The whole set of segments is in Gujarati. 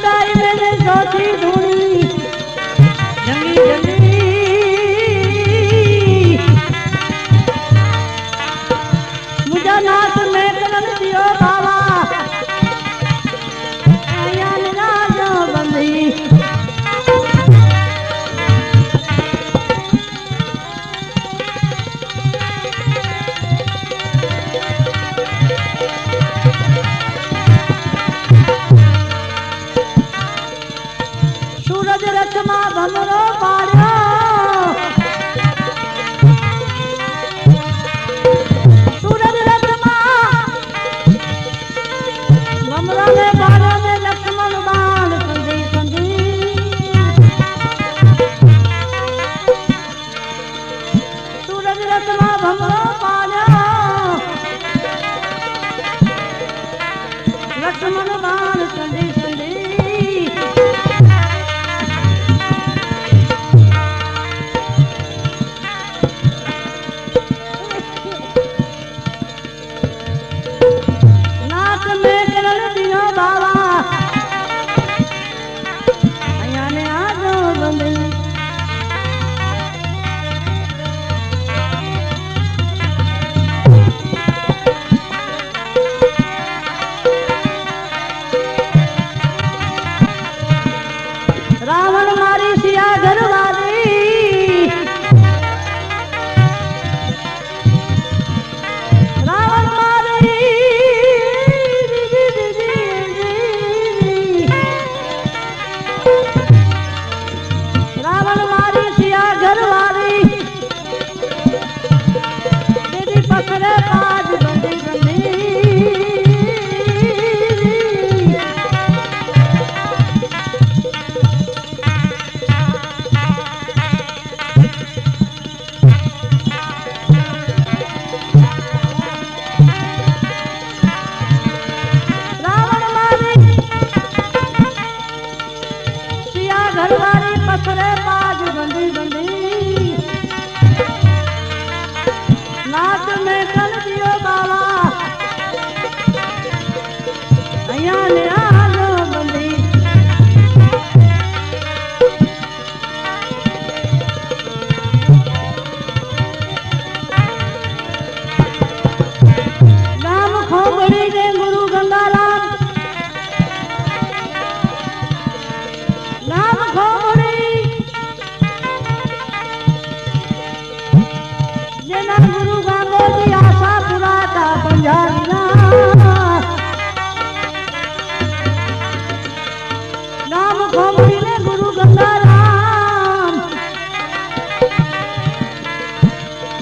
सदाई मैंने साथी ढूंढी मन बाल चले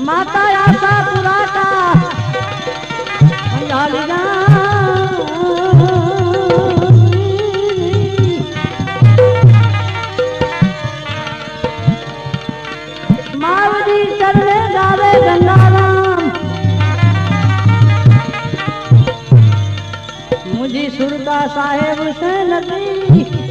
માતા આશા પુરાતા અંજાલી માવડી ચરણે ગાવે ગંગારામ. મુજી સાહેબ છે નથી.